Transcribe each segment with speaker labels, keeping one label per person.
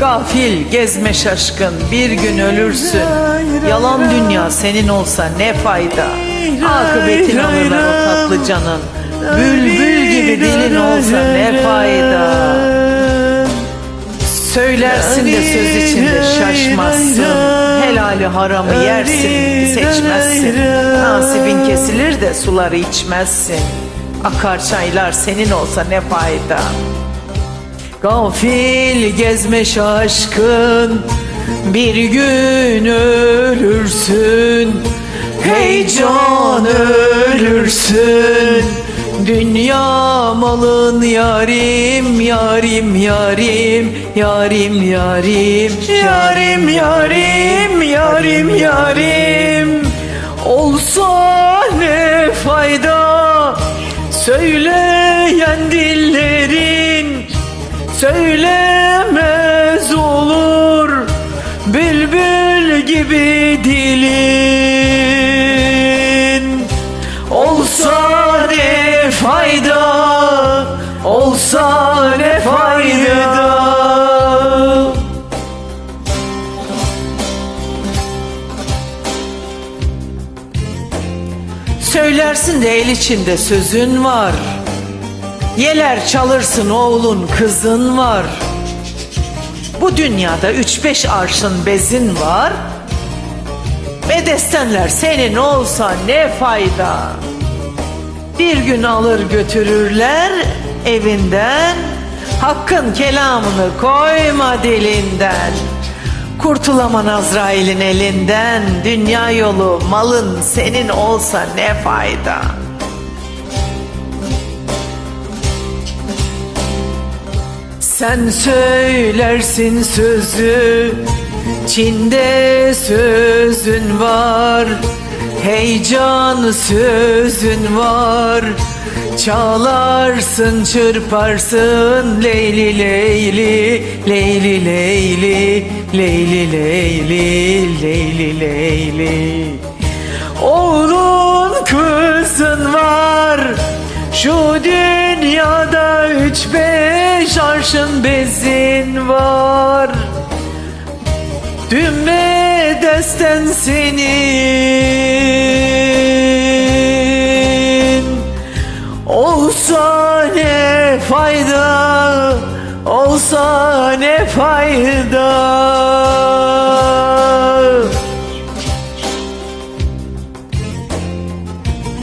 Speaker 1: Gafil gezme şaşkın bir gün ölürsün. Yalan dünya senin olsa ne fayda? Akıbetin alırlar o tatlı canın. Bülbül gibi dilin olsa ne fayda? Söylersin de söz içinde şaşmazsın. Helali haramı yersin seçmezsin. Nasibin kesilir de suları içmezsin. Akar çaylar senin olsa ne fayda Gafil gezme şaşkın Bir gün ölürsün. Heyecan ölürsün. Dünya malın yarim yarim yarim yarim yarim yarim yarim yarim yarim. Olsa ne fayda? Söyleyen dillerin söylemez olur bülbül gibi dilin. Olsa ne fayda olsa ne fayda. Söylersin de el içinde sözün var Yeler çalırsın oğlun kızın var. Bu dünyada üç beş arşın bezin var. Bedestenler senin olsa ne fayda? Bir gün alır götürürler evinden. Hakkın kelamını koyma dilinden. Kurtulaman Azrail'in elinden. Dünya yolu malın senin olsa ne fayda Sen söylersin sözü Çin'de sözün var Heyecan sözün var. Çalarsın çırparsın Leyli leyli Leyli leyli Leyli leyli Leyli leyli. Oğlun bezin var. Dümme desten senin. Olsa ne fayda Olsa ne fayda.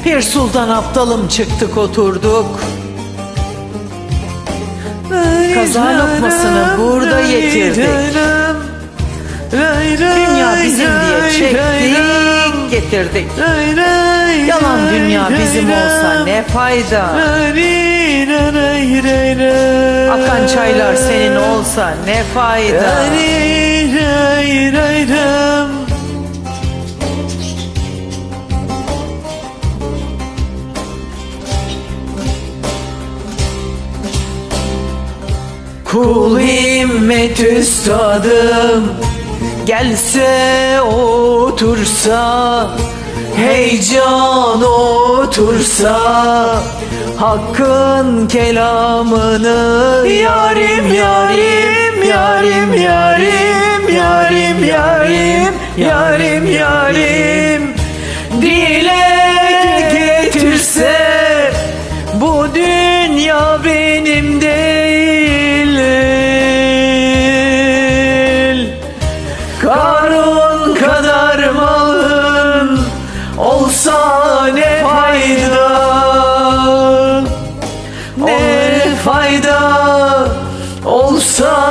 Speaker 1: Pir Sultan aptalım çıktık oturduk Kaza lokmasını burada yetirdik Dünya bizim diye çektik getirdik Yalan dünya bizim olsa ne fayda? Akan çaylar senin olsa ne fayda Kul himmet üstadım Gelse otursa Heyecan otursa Hakkın kelamını Yarim yarim yarim yarim yarim yarim yarim yarim Dile olsa ne fayda? Ne fayda? Olsa